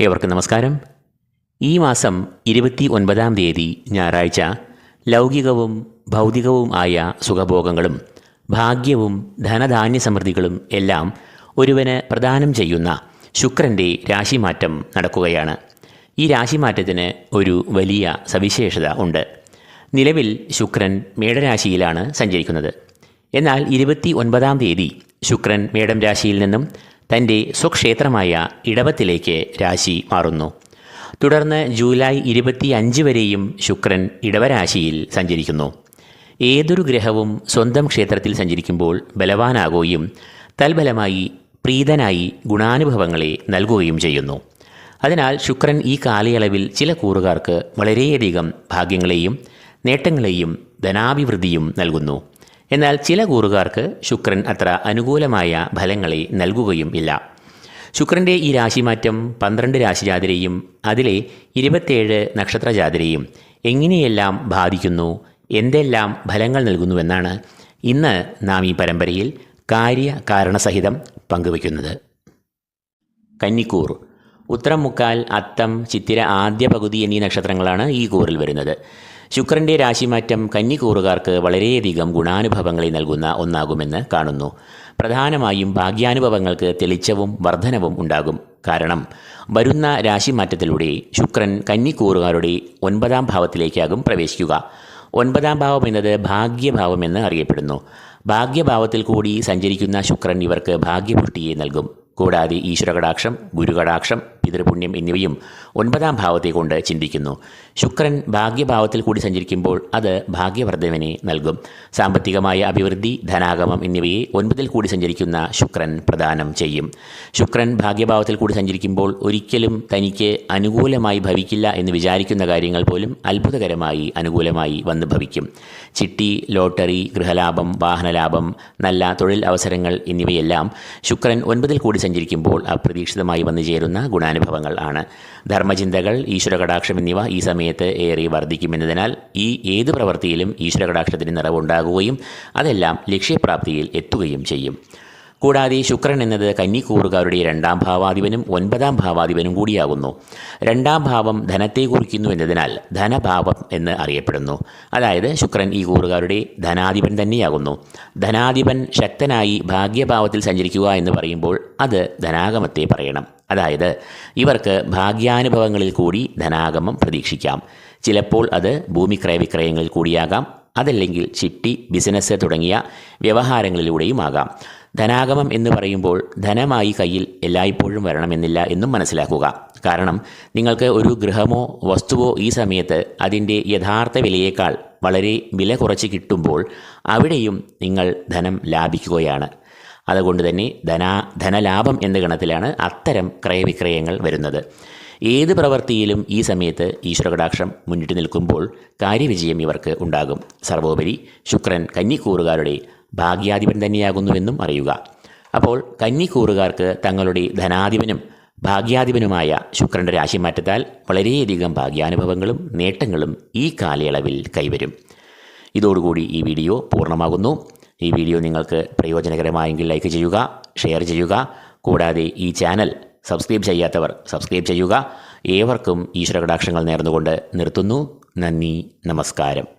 ഏവർക്കും നമസ്കാരം. ഈ മാസം ഇരുപത്തി ഒൻപതാം തീയതി ഞായറാഴ്ച ലൗകികവും ഭൗതികവും ആയ സുഖഭോഗങ്ങളും ഭാഗ്യവും ധനധാന്യ സമൃദ്ധികളും എല്ലാം ഒരുവന് പ്രദാനം ചെയ്യുന്ന ശുക്രന്റെ രാശിമാറ്റം നടക്കുകയാണ്. ഈ രാശിമാറ്റത്തിന് ഒരു വലിയ സവിശേഷത ഉണ്ട്. നിലവിൽ ശുക്രൻ മേടരാശിയിലാണ് സഞ്ചരിക്കുന്നത്. എന്നാൽ ഇരുപത്തി ഒൻപതാം തീയതി ശുക്രൻ മേടം രാശിയിൽ നിന്നും തന്റെ സ്വക്ഷേത്രമായ ഇടവത്തിലേക്ക് രാശി മാറുന്നു. തുടർന്ന് ജൂലൈ ഇരുപത്തി അഞ്ച് വരെയും ശുക്രൻ ഇടവരാശിയിൽ സഞ്ചരിക്കുന്നു. ഏതൊരു ഗ്രഹവും സ്വന്തം ക്ഷേത്രത്തിൽ സഞ്ചരിക്കുമ്പോൾ ബലവാനാകുകയും തൽബലമായി പ്രീതനായി ഗുണാനുഭവങ്ങളെ നൽകുകയും ചെയ്യുന്നു. അതിനാൽ ശുക്രൻ ഈ കാലയളവിൽ ചില കൂറുകാർക്ക് വളരെയധികം ഭാഗ്യങ്ങളെയും നേട്ടങ്ങളെയും ധനാഭിവൃദ്ധിയും നൽകുന്നു. എന്നാൽ ചില കൂറുകാർക്ക് ശുക്രൻ അത്ര അനുകൂലമായ ഫലങ്ങളെ നൽകുകയും ഇല്ല. ശുക്രന്റെ ഈ രാശിമാറ്റം പന്ത്രണ്ട് രാശിജാതിരെയും അതിലെ ഇരുപത്തേഴ് നക്ഷത്രജാതിരെയും എങ്ങനെയെല്ലാം ബാധിക്കുന്നു എന്തെല്ലാം ഫലങ്ങൾ നൽകുന്നുവെന്നാണ് ഇന്ന് നാം ഈ പരമ്പരയിൽ കാര്യ കാരണസഹിതം പങ്കുവയ്ക്കുന്നത്. കന്നിക്കൂർ. ഉത്തരം മുക്കാൽ അത്തം ചിത്തിര ആദ്യ പകുതി എന്നീ നക്ഷത്രങ്ങളാണ് ഈ കൂറിൽ വരുന്നത്. ശുക്രന്റെ രാശിമാറ്റം കന്നിക്കൂറുകാർക്ക് വളരെയധികം ഗുണാനുഭവങ്ങളെ നൽകുന്ന ഒന്നാകുമെന്ന് കാണുന്നു. പ്രധാനമായും ഭാഗ്യാനുഭവങ്ങൾക്ക് തെളിച്ചവും വർധനവും ഉണ്ടാകും. കാരണം വരുന്ന രാശിമാറ്റത്തിലൂടെ ശുക്രൻ കന്നിക്കൂറുകാരുടെ ഒൻപതാം ഭാവത്തിലേക്കാകും പ്രവേശിക്കുക. ഒൻപതാം ഭാവം എന്നത് ഭാഗ്യഭാവമെന്ന് അറിയപ്പെടുന്നു. ഭാഗ്യഭാവത്തിൽ കൂടി സഞ്ചരിക്കുന്ന ശുക്രൻ ഇവർക്ക് ഭാഗ്യപുഷ്ടിയെ നൽകും. കൂടാതെ ഈശ്വരകടാക്ഷം ഗുരുകടാക്ഷം പിതൃപുണ്യം എന്നിവയും ഒൻപതാം ഭാവത്തെ കൊണ്ട് ചിന്തിക്കുന്നു. ശുക്രൻ ഭാഗ്യഭാവത്തിൽ കൂടി സഞ്ചരിക്കുമ്പോൾ അത് ഭാഗ്യവർദ്ധവനെ നൽകും. സാമ്പത്തികമായ അഭിവൃദ്ധി ധനാഗമം എന്നിവയെ ഒൻപതിൽ കൂടി സഞ്ചരിക്കുന്ന ശുക്രൻ പ്രദാനം ചെയ്യും. ശുക്രൻ ഭാഗ്യഭാവത്തിൽ കൂടി സഞ്ചരിക്കുമ്പോൾ ഒരിക്കലും തനിക്ക് അനുകൂലമായി ഭവിക്കില്ല എന്ന് വിചാരിക്കുന്ന കാര്യങ്ങൾ പോലും അത്ഭുതകരമായി അനുകൂലമായി വന്ന് ഭവിക്കും. ചിട്ടി ലോട്ടറി ഗൃഹലാഭം വാഹനലാഭം നല്ല തൊഴിൽ അവസരങ്ങൾ എന്നിവയെല്ലാം ശുക്രൻ ഒൻപതിൽ കൂടി സഞ്ചരിക്കുമ്പോൾ അപ്രതീക്ഷിതമായി വന്നു ചേരുന്ന ഗുണാനുഭവങ്ങൾ ആണ്. ധർമ്മചിന്തകൾ ഈശ്വരകടാക്ഷം എന്നിവ ഈ സമയത്ത് ഏറെ വർദ്ധിക്കുമെന്നതിനാൽ ഈ ഏത് പ്രവൃത്തിയിലും ഈശ്വരകടാക്ഷത്തിന് നിറവുണ്ടാകുകയും അതെല്ലാം ലക്ഷ്യപ്രാപ്തിയിൽ എത്തുകയും ചെയ്യും. കൂടാതെ ശുക്രൻ എന്നത് കന്നിക്കൂറുകാരുടെ രണ്ടാം ഭാവാധിപനും ഒൻപതാം ഭാവാധിപനും കൂടിയാകുന്നു. രണ്ടാം ഭാവം ധനത്തെ കുറിക്കുന്നു എന്നതിനാൽ ധനഭാവം എന്ന് അറിയപ്പെടുന്നു. അതായത് ശുക്രൻ ഈ കൂറുകാരുടെ ധനാധിപൻ തന്നെയാകുന്നു. ധനാധിപൻ ശക്തനായി ഭാഗ്യഭാവത്തിൽ സഞ്ചരിക്കുക എന്ന് പറയുമ്പോൾ അത് ധനാഗമത്തെ പറയണം. അതായത് ഇവർക്ക് ഭാഗ്യാനുഭവങ്ങളിൽ കൂടി ധനാഗമം പ്രതീക്ഷിക്കാം. ചിലപ്പോൾ അത് ഭൂമി ക്രയവിക്രയങ്ങളിൽ കൂടിയാകാം. അതല്ലെങ്കിൽ ചിട്ടി ബിസിനസ് തുടങ്ങിയ വ്യവഹാരങ്ങളിലൂടെയുമാകാം ധനാഗമം എന്ന് പറയുമ്പോൾ ധനമായി കയ്യിൽ എല്ലായ്പ്പോഴും വരണമെന്നില്ല എന്നും മനസ്സിലാക്കുക. കാരണം നിങ്ങൾക്ക് ഒരു ഗൃഹമോ വസ്തുവോ ഈ സമയത്ത് അതിന്റെ യഥാർത്ഥ വിലയേക്കാൾ വളരെ വില കുറച്ച് കിട്ടുമ്പോൾ അവിടെയും നിങ്ങൾ ധനം ലാഭിക്കുകയാണ്. അതുകൊണ്ട് തന്നെ ധനാ ധനലാഭം എന്ന ഗണത്തിലാണ് അത്തരം ക്രയവിക്രയങ്ങൾ വരുന്നത്. ഏത് പ്രവൃത്തിയിലും ഈ സമയത്ത് ഈശ്വരകടാക്ഷം മുന്നിട്ട് നിൽക്കുമ്പോൾ കാര്യവിജയം ഇവർക്ക് ഉണ്ടാകും. സർവോപരി ശുക്രൻ കന്നിക്കൂറുകാരുടെ ഭാഗ്യാധിപൻ തന്നെയാകുന്നുവെന്നും അറിയുക. അപ്പോൾ കന്നിക്കൂറുകാർക്ക് തങ്ങളുടെ ധനാധിപനും ഭാഗ്യാധിപനുമായ ശുക്രന്റെ രാശിമാറ്റത്താൽ വളരെയധികം ഭാഗ്യാനുഭവങ്ങളും നേട്ടങ്ങളും ഈ കാലയളവിൽ കൈവരും. ഇതോടുകൂടി ഈ വീഡിയോ പൂർണമാകുന്നു. ഈ വീഡിയോ നിങ്ങൾക്ക് പ്രയോജനകരമായെങ്കിൽ ലൈക്ക് ചെയ്യുക ഷെയർ ചെയ്യുക. കൂടാതെ ഈ ചാനൽ സബ്സ്ക്രൈബ് ചെയ്യാത്തവർ സബ്സ്ക്രൈബ് ചെയ്യുക. ഏവർക്കും ഈശ്വരകടാക്ഷങ്ങൾ നേർന്നുകൊണ്ട് നിർത്തുന്നു. നന്ദി നമസ്കാരം.